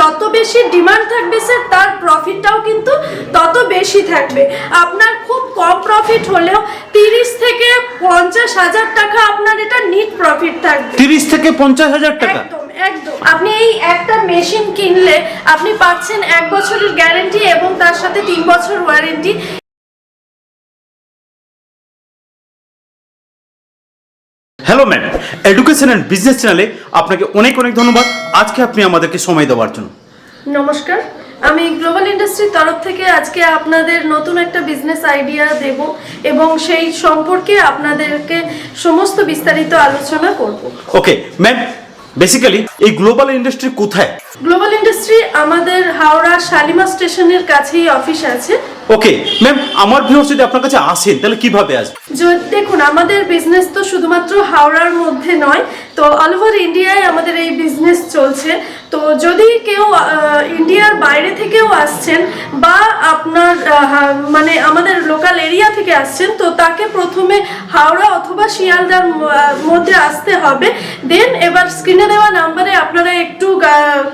যত বেশি ডিমান্ড থাকবে স্যার তার প্রফিটটাও কিন্তু তত বেশি থাকবে। আপনার খুব কম প্রফিট হলেও তিরিশ থেকে পঞ্চাশ হাজার টাকা আপনার এটা নিট প্রফিট থাকবে। তিরিশ থেকে পঞ্চাশ হাজার টাকা? একদম একদম। আপনি এই একটা মেশিন কিনলে আপনি পাচ্ছেন এক বছরের গ্যারেন্টি এবং তার সাথে তিন বছর warranty hello ma'am education and business চ্যানেলে আপনাকে অনেক অনেক ধন্যবাদ। আজকে আপনি আমাদেরকে সময় দেওয়ার জন্য। নমস্কার। আমি গ্লোবাল ইন্ডাস্ট্রির তরফ থেকে আজকে আপনাদের নতুন একটা বিজনেস আইডিয়া দেব এবং সেই সম্পর্কে আপনাদেরকে সমস্ত বিস্তারিত আলোচনা করব। ওকে ম্যাম বেসিক্যালি এই গ্লোবাল ইন্ডাস্ট্রি কোথায়? গ্লোবাল ইন্ডাস্ট্রি আমাদের হাওড়া শালিমা স্টেশনের কাছেই অফিস আছে। ওকে ম্যাম আমার ভিউয়ার্স যদি আপনার কাছে আসেন তাহলে কীভাবে আসবে? দেখুন আমাদের বিজনেস তো শুধুমাত্র হাওড়ার মধ্যে নয় তো অল ওভার ইন্ডিয়ায় আমাদের এই বিজনেস চলছে। তো যদি কেউ ইন্ডিয়ার বাইরে থেকেও আসছেন বা আপনার মানে আমাদের লোকাল এরিয়া থেকে আসছেন তো তাকে প্রথমে হাওড়া অথবা শিয়ালদার মধ্যে আসতে হবে। দেন এবার স্ক্রিনে দেওয়া নাম্বারে আপনারা একটু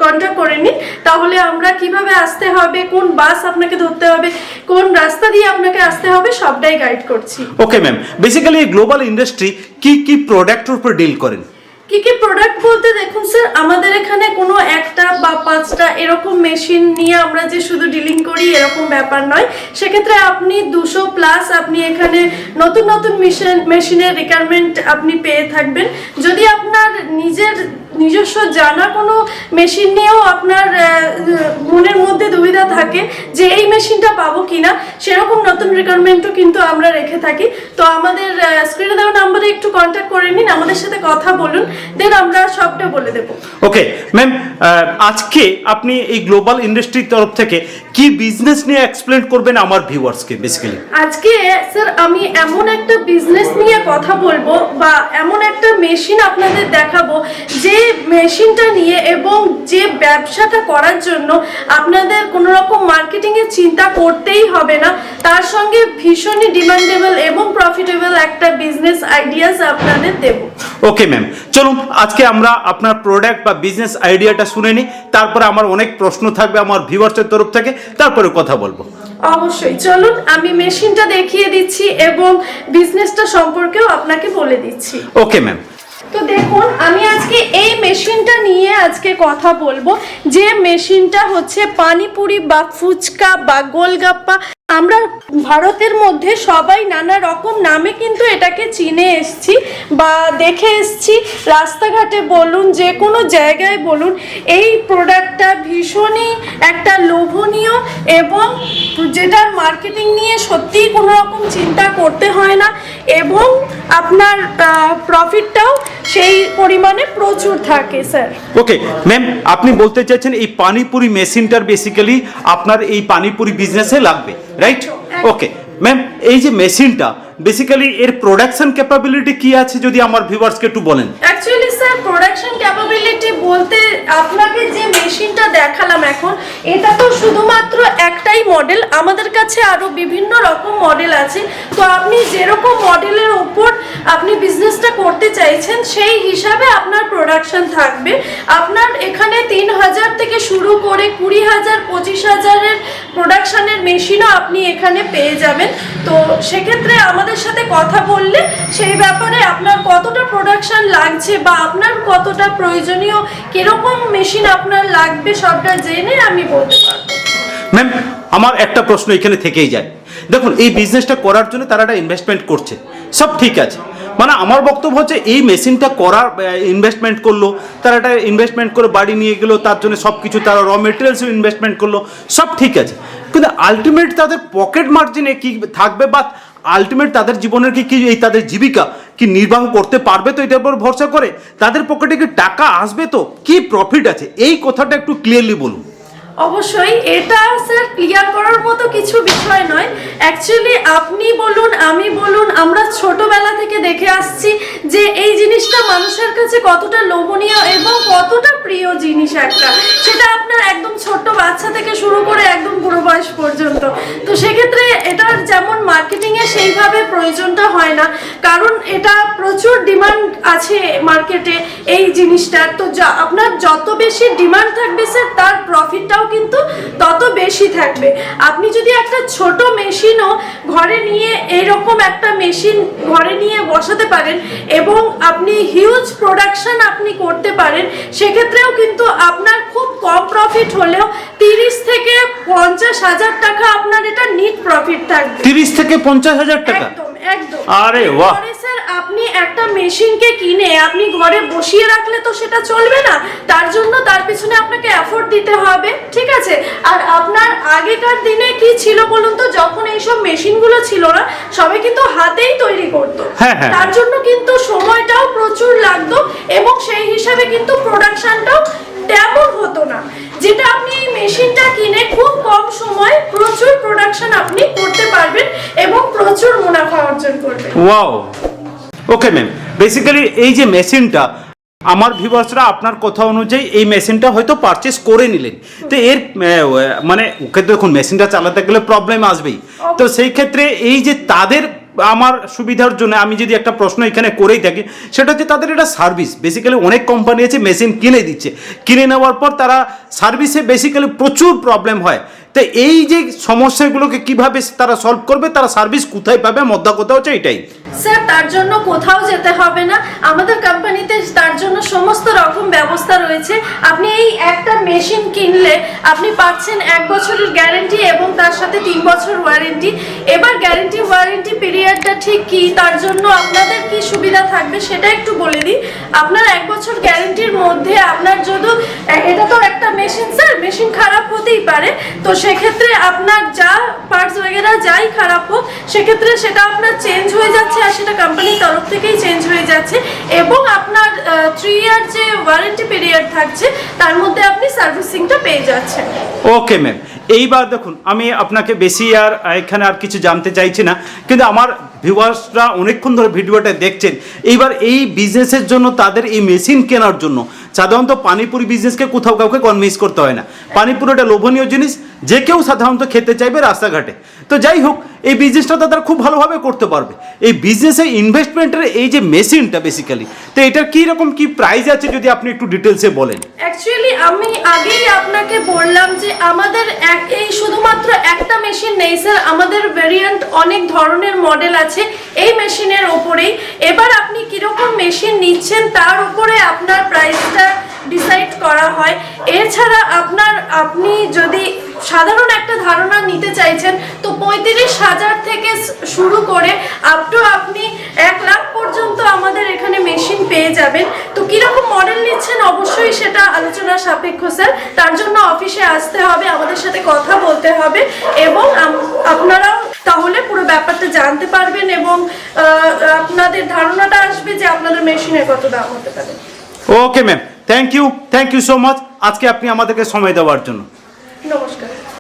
কন্ট্যাক্ট করে নিন। তাহলে আমরা কীভাবে আসতে হবে কোন বাস আপনাকে ধরতে হবে কোন রাস্তা দিয়ে আপনাকে আসতে হবে সবটাই গাইড করছি। Okay ma'am basically global industry কি কি প্রোডাক্টের উপর ডিল করেন? কি কি প্রোডাক্ট বলতে দেখুন স্যার আমাদের এখানে কোনো একটা বা পাঁচটা এরকম মেশিন নিয়ে আমরা যে শুধু ডিলিং করি এরকম ব্যাপার নয়। সেক্ষেত্রে আপনি দুশো প্লাস আপনি এখানে নতুন নতুন মেশিন মেশিনের রিকোয়ারমেন্ট আপনি পেয়ে থাকবেন। যদি আপনার নিজের নিজস্ব জানা কোনো মেশিন নিয়েও আপনার মনের মধ্যে দুবিধা থাকে যে এই মেশিনটা পাবো কিনা সেরকম নতুন রিকোয়ারমেন্টও কিন্তু আমরা রেখে থাকি। তো আমাদের স্ক্রিনে দেওয়া নাম্বারে একটু কন্ট্যাক্ট করে নিন আমাদের সাথে কথা বলুন দেন আমরা সবটা বলে দেবো। ওকে ম্যাম আজকে আপনি এই গ্লোবাল ইন্ডাস্ট্রির তরফ থেকে কি বিজনেস নিয়ে এক্সপ্লেন করবেন আমার ভিউয়ার্সকে বেসিক্যালি আজকে স্যার আমি এমন একটা বিজনেস নিয়ে কথা বলব বা এমন একটা মেশিন আপনাদের দেখাবো যে মেশিনটা নিয়ে এবং যে ব্যবসাটা করার জন্য আপনাদের কোনো রকম মার্কেটিং এর চিন্তা করতেই হবে না। তার সঙ্গে ভীষণই ডিমান্ডেবল এবং প্রফিটেবল একটা বিজনেস আইডিয়াস আপনাদের দেবো। ওকে ম্যাম চলুন আজকে আমরা আপনার প্রোডাক্ট বা বিজনেস আইডিয়াটা শুনে নিই। তারপরে আমার অনেক প্রশ্ন থাকবে আমার ভিউয়ার্সের তরফ থেকে। তারপরে কথা বলব। অবশ্যই। চলুন আমি মেশিনটা দেখিয়ে দিচ্ছি এবং বিজনেসটা সম্পর্কেও আপনাকে বলে দিচ্ছি। ওকে ম্যাম তো দেখুন, আমি আজকে এই মেশিনটা নিয়ে আজকে কথা বলব। যে মেশিনটা হচ্ছে পানিপুরি বা ফুচকা বা গোলগাপ্পা। আমরা ভারতের মধ্যে সবাই নানা রকম নামে কিন্তু এটাকে চিনে এসছি বা দেখে এসছি। রাস্তাঘাটে বলুন, যে কোনো জায়গায় বলুন, এই প্রোডাক্টটা ভীষণই একটা লোভনীয় এবং যেটার মার্কেটিং নিয়ে সত্যিই কোনো রকম চিন্তা করতে হয় না। এবং আপনার প্রফিটটাও সেই পরিমাণে প্রচুর থাকে স্যার ওকে ম্যাম আপনি বলতে চাইছেন এই পানিপুরি মেশিনটার বেসিক্যালি আপনার এই পানিপুরি বিজনেসে লাগবে রাইট ওকে ম্যাম এই যে মেশিনটা বেসিক্যালি এর প্রোডাকশন ক্যাপাবিলিটি কি আছে যদি আমার ভিউয়ার্সকে একটু বলেন? অ্যাকচুয়ালি স্যার প্রোডাকশন ক্যাপাবিলিটি বলতে আপনাকে যে মেশিনটা দেখালাম এখন এটা তো শুধুমাত্র একটাই মডেল আমাদের কাছে আরও বিভিন্ন রকম মডেল আছে। তো আপনি যেরকম মডেলের ওপর আপনি বিজনেসটা করতে চাইছেন, সেই হিসাবে আপনার প্রোডাকশন থাকবে। আপনার এখানে তিন হাজার থেকে শুরু করে কুড়ি হাজার, পঁচিশ হাজারের প্রোডাকশনের মেশিনও আপনি এখানে পেয়ে যাবেন। তো সেক্ষেত্রে আমাদের সাথে কথা বললে সেই ব্যাপারে আপনার কতটা প্রোডাকশন লাগছে বা আপনার কতটা প্রয়োজনীয়, কীরকম মেশিন আপনার লাগবে সবটা জেনে আমি বলতে পারব। ম্যাম আমার একটা প্রশ্ন এখানে থেকেই যায়। দেখুন, এই বিজনেসটা করার জন্য তারা একটা ইনভেস্টমেন্ট করছে। সব ঠিক আছে। মানে আমার বক্তব্য হচ্ছে, এই মেশিনটা করার ইনভেস্টমেন্ট করল, তারা একটা ইনভেস্টমেন্ট করে বাড়ি নিয়ে গেলো, তার জন্য সব কিছু তারা র মেটেরিয়ালসও ইনভেস্টমেন্ট করল, সব ঠিক আছে। কিন্তু আলটিমেট তাদের পকেট মার্জিনে কি থাকবে বা আলটিমেট তাদের জীবনের কি কি এই তাদের জীবিকা কি নির্বাহ করতে পারবে তো এটার উপর ভরসা করে? তাদের পকেটে কি টাকা আসবে তো? কি প্রফিট আছে? এই কথাটা একটু ক্লিয়ারলি বলুন। অবশ্যই, এটা স্যার ক্লিয়ার করার মতো কিছু বিষয় নয়। অ্যাকচুয়ালি আপনি বলুন, আমি বলুন, আমরা ছোটবেলা থেকে দেখে আসছি যে এই জিনিসটা মানুষের কাছে কতটা লোভনীয় এবং কতটা প্রিয় জিনিস একটা, সেটা আপনার একদম ছোট্ট বাচ্চা থেকে শুরু করে একদম বুড়ো বয়স পর্যন্ত। তো সেক্ষেত্রে এটার যেমন মার্কেটিংয়ে সেইভাবে প্রয়োজনটা হয় না, কারণ এটা প্রচুর ডিমান্ড আছে মার্কেটে এই জিনিসটার তো আপনার যত বেশি ডিমান্ড থাকবে স্যার তার প্রফিটটাও কিন্তু তত বেশি থাকবে। আপনি যদি একটা ছোট মেশিনও ঘরে নিয়ে এরকম একটা মেশিন ঘরে নিয়ে বসাতে পারেন এবং আপনি হিউজ প্রোডাকশন আপনি করতে পারেন সেক্ষেত্রেও কিন্তু আপনার খুব কম প্রফিট হলেও তিরিশ থেকে পঞ্চাশ হাজার টাকা আপনার এটা নিট প্রফিট থাকবে। তিরিশ থেকে পঞ্চাশ হাজার টাকা? একদম। আরে বাহ। স্যার আপনি একটা মেশিনকে কিনে আপনি ঘরে বসিয়ে রাখলে তো সেটা চলবে না। তার জন্য তার পিছনে আপনাকে এফোর্ট দিতে হবে ঠিক আছে? আর আপনার আগেকার দিনে কি ছিল বলুন তো যখন এইসব মেশিনগুলো ছিল না সবাই কিন্তু হাতেই তৈরি করতো। হ্যাঁ, হ্যাঁ। তার জন্য কিন্তু সময়টাও প্রচুর লাগতো এবং সেই হিসাবে কিন্তু প্রোডাকশনটাও তেমন হতো না। যেটা আপনি এই মেশিনটা কিনে কম সময় প্রচুর প্রোডাকশন আপনি করতে পারবেন এবং প্রচুর মুনাফা অর্জন করবেন। ওয়াও ওকে ম্যাম বেসিক্যালি এই যে মেশিনটা আমার ভিউয়ার্সরা আপনার কথা অনুযায়ী এই মেশিনটা হয়তো পারচেস করে নিলেন। তো এর মানে ওকে তো দেখুন মেশিনটা চালাতে গেলে প্রবলেম আসবেই। তো সেই ক্ষেত্রে এই যে তাদের আমার সুবিধার জন্য আমি যদি একটা প্রশ্ন এখানে করেই থাকি, সেটা হচ্ছে তাদের এটা সার্ভিস বেসিক্যালি অনেক কোম্পানি আছে মেশিন কিনে দিচ্ছে। কিনে নেওয়ার পর তারা সার্ভিসে বেসিক্যালি প্রচুর প্রবলেম হয়। তো এই যে সমস্যাগুলোকে কীভাবে তারা সলভ করবে, তারা সার্ভিস কোথায় পাবে মধ্যা কথা হচ্ছে এটাই। স্যার তার জন্য কোথাও যেতে হবে না। আমাদের কোম্পানিতে তার জন্য সমস্ত রকম ব্যবস্থা রয়েছে। আপনি একটা মেশিন কিনলে আপনি পাচ্ছেন এক বছরের গ্যারেন্টি এবং তার সাথে তিন বছর ওয়ারেন্টি। এবার গ্যারেন্টি ওয়ারেন্টি পিরিয়ডটা ঠিক কি? তার জন্য আপনাদের কি সুবিধা থাকবে সেটা একটু বলে দিই। আপনার এক বছর গ্যারেন্টির মধ্যে আপনার যদি এটা তো মেশিন স্যার মেশিন খারাপ হতেই পারে তো সেক্ষেত্রে আপনার যা পার্টস वगैरह যাই খারাপ হোক সেক্ষেত্রে সেটা আপনার চেঞ্জ হয়ে যাচ্ছে আর সেটা কোম্পানির তরফ থেকেই চেঞ্জ হয়ে যাচ্ছে এবং আপনার থ্রি ইয়ার যে ওয়ারেন্টি পিরিয়ড থাকছে তার মধ্যে আপনি সার্ভিসিংটা পেয়ে যাচ্ছেন ওকে ম্যাম এইবার দেখুন, আমি আপনাকে বেশি আর এখানে আর কিছু জানতে চাইছি না, কিন্তু আমার ভিউয়ার্সরা অনেকক্ষণ ধরে ভিডিওটা দেখছেন। এইবার এই বিজনেসের জন্য তাদের এই মেশিন কেনার জন্য, সাধারণত পানিপুরি বিজনেসকে কোথাও কাউকে কনভিন্স করতে হয় না। পানিপুরি একটা লোভনীয় জিনিস, যে কেউ সাধারণত খেতে চাইবে রাস্তাঘাটে। তো যাই হোক, এই বিজনেসটা তারা খুব ভালোভাবে করতে পারবে। এই বিজনেসে ইনভেস্টমেন্টের এই যে মেশিনটা বেসিক্যালি তো এটার কী রকম কি প্রাইস আছে যদি আপনি একটু ডিটেলসে বলেন? অ্যাকচুয়ালি আমি আগেই আপনাকে বললাম যে আমাদের এই শুধুমাত্র একটা মেশিন নেই স্যার আমাদের ভেরিয়েন্ট অনেক ধরনের মডেল আছে এই মেশিনের ওপরেই এবার আপনি কীরকম মেশিন নিচ্ছেন তার উপরে আপনার প্রাইসটা ডিসাইড করা হয়। এছাড়া আপনার আপনি যদি সাধারণ একটা ধারণা নিতে চাইছেন তো পঁয়ত্রিশ হাজার থেকে শুরু করে আপ টু আপনি এক লাখ পর্যন্ত আমাদের এখানে মেশিন পেয়ে যাবেন। তো কীরকম মডেল নিচ্ছেন? অবশ্যই সেটা আলোচনা সাপেক্ষ স্যার তার জন্য অফিসে আসতে হবে আমাদের সাথে কথা বলতে হবে এবং আপনারাও তাহলে পুরো ব্যাপারটা জানতে পারবেন এবং আপনাদের ধারণাটা আসবে যে আপনাদের মেশিনের কত দাম হতে পারে। Okay ma'am thank you thank you so much আজকে আপনি আমাদেরকে সময় দেওয়ার জন্য।